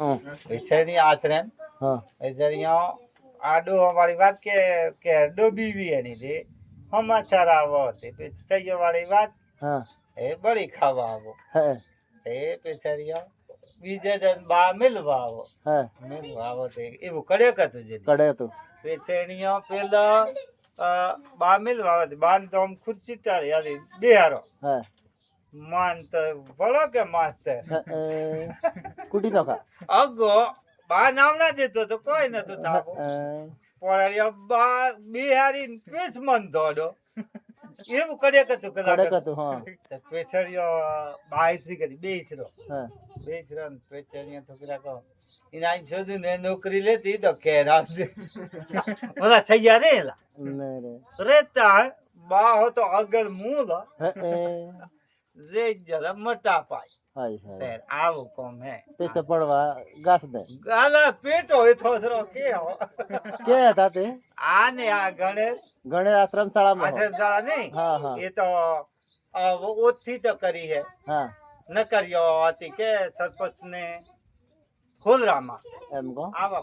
વિછેડની આચરણ આડો વાળી વાત કે કે ડોબી વી એની જે સમાચાર આવો તે પછી વાળી વાત એ બળી ખાવા આવો. એ પેછાડીઓ બીજે જન બા મિલવા આવો. મિલવા આવો તે એવું કર્યો હતું જે કડે હતું પેછેણીઓ પેલા બા મિલવા આવે બાન તો આમ ખુરશી ટાળી હાલી બેહારો. હે. તો કે એ, કુટી નો ખા અગો બા નામ ના દેતો તો કોઈ નતું થાપો હે, પોળાડીઓ બા બિહારી પેસ મન દોડો. એવું કરે કતું કડે કદાચ કતું હા. પેછડીઓ બાઈત્રી કરી બેસરો હે. બેસરો પેછડીઓ છોકરા કહો એના અહીં શોધું ને નોકરી લેતી તો કે રાખજે ઓલા થઈ ગયા રેલા રે. રેતા બા હો તો આગળ મૂળ હે. જરા મોટા પાય. હાય હાય. આવું કોમ હે. પેસ્ટ પડવા ઘાસ દે. ગાલા પેટો હોય થોસરો કે હો કે આ ગણેશ ગણે આશ્રમ શાળામાં આશ્રમ શાળા નહીં? હા હા. એ તો ઓછી તો કરી હે. હા. ન કર્યો હતી કે સરપંચ ને ખોદરામાં એમ આવા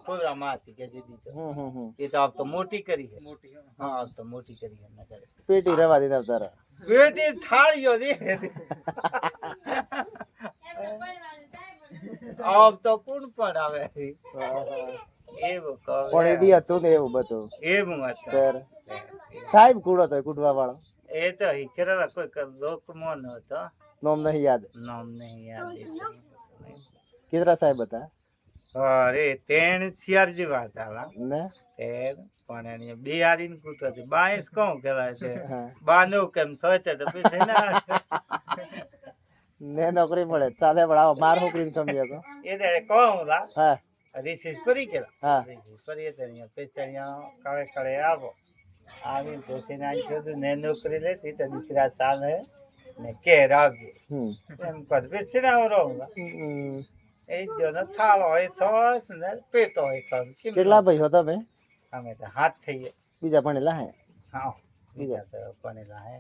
હતી કે તો. હમ એ તો આપ તો મોટી કરી હે. મોટી હા. આપ તો મોટી કરી હે ન કરે પેટી રવા દીધા તારા બેટી થાળીઓ દે આમ તો કોણ પણ આવે એવું પણ એ હતું ને એવું બધું. એવું હતું. સાહેબ કુડો તો કુટવા વાળો એ તો હિકરા કોઈ લોકમો નતો નોમ નહીં યાદ. નામ નહીં યાદ. કેટલા સાહેબ હતા. અરે તેણ શિયાળજી વાત આલા ને? તેર પણ એની કૂતો છે. બાઈસ કહું કેવાય છે. બાંધો કેમ થોય છે? તો પછી ને નોકરી મળે. ચાલે પણ આવો માર નોકરી સમજે તો એ ત્યારે કહું લા. હા. રિસીસ કરી કેલા હા. રિસીસ કરીએ તો અહીંયા કાળે કાળે આવો. આવી પછી આવી કીધું ને નોકરી લેતી તો દીકરા ચાલે ને કે રાખજે એમ કર. પછી ના હું રહું. એ જો ને થાળ હોય તો ને પેટો હોય તો કેમ કેટલા ભાઈ હો તમે? અમે તો હાથ થઈએ. બીજા ભણેલા હે? હા બીજા તો ભણેલા હે.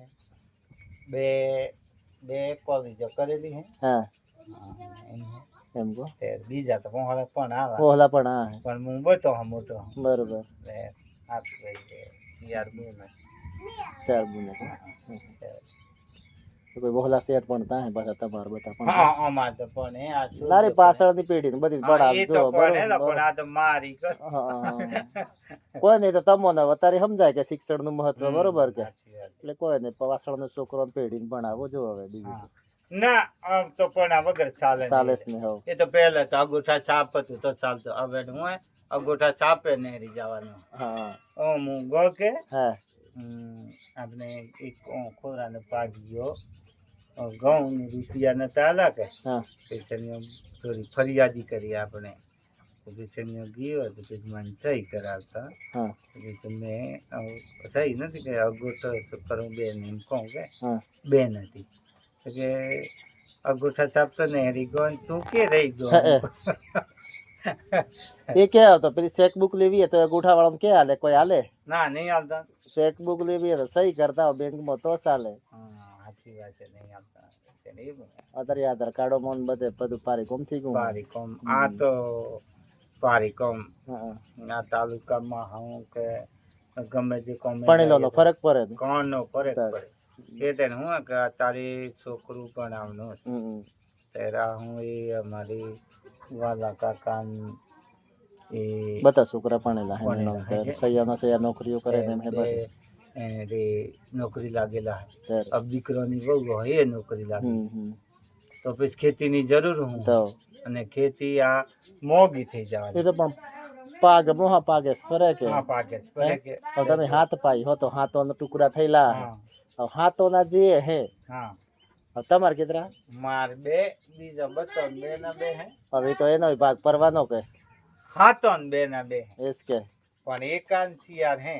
બે બે કોલેજો કરેલી હે. હા. એમ હે. એમ કહો. તે બીજા તો મોહળા પણ આવે. ઓહલા પણ હા હે. પણ હું બતો હા મોટો. બરોબર. એટલે આપી ગઈ છે યાર બે માં ચાર ગુને તો કોઈ બહોલા શેર પણ તા પાછા તમારા બધા પણ. હા અમાર તો પણ હે આ તારી પાછળની પેઢી ને બધી બડા જો પણ આ તો મારી. કોઈ નહીં તો તમને અત્યારે સમજાય કે શિક્ષણનું મહત્વ બરોબર કે? એટલે કોઈ નહીં પાછળનો છોકરો પેઢી ભણાવો જો હવે બીજું ના આમ તો પણ આ વગર ચાલે ચાલે ને જ એ તો પહેલા તો અંગૂઠા છાપ હતું તો ચાલતો. હવે હું અંગૂઠા છાપે નહીં જવાનું. હા. ઓમ હું ગો કે? હા. આપણે એક ખોરાને પાડ્યો. ઘઉં ને રૂપિયા નતા આલા કે? હા. થોડી ફરિયાદી કરી આપણે. તો ગયો તો પછી મને સહી કરાવતા. પછી મેં સહી નથી કે અગોઠો કરું બેન એમ કહું કે? હા. બેન હતી. કે અગોઠા છાપતો ને હરી ગયો તું કે રહી ગયો? એ કે આવતો? પેલી ચેક બુક લેવી હોય તો અંગૂઠા વાળા કે હાલે? કોઈ હાલે? ના નહીં હાલતા. ચેક બુક લેવી હોય તો સહી કરતા હોય બેંકમાં તો ચાલે હા છે નહીં આવતા તેને એવું અત્યારે આધાર કાર્ડો માં બધે બધું પારી કોમ ગયું? પારી આ તો પારી આ તાલુકામાં હું કે ગમે તે કોમ ભણેલો નો ફરક પડે ને. ફરક પડે? એ તેને હું કે તારી છોકરું પણ હમ. તેરા હું એ અમારી વાલા કાકા એ બધા છોકરા હે ભણેલા સૈયા નોકરીઓ કરે ને રે નોકરી લાગેલા. અબ દીકરાની બહુ હોય એ નોકરી લાગે. તો પછી ખેતીની જરૂર હું તો. અને ખેતી આ મોંઘી થઈ જવાની. તો પણ પાગ મોહા પાગે ફરે કે? હા પાગે સ્પરે કે. તો તમે હાથ પાઈ હો તો હાથો ટુકડા થયેલા હે. હા. હવે હાથો ના જે હે. હા. તમાર કેટલા? માર બે બીજા બતો બે ના બે હે. હવે તો એનો ભાગ પરવાનો કે? હાથો ને બે ના બે એસ કે. પણ એકાંશી યાર હે.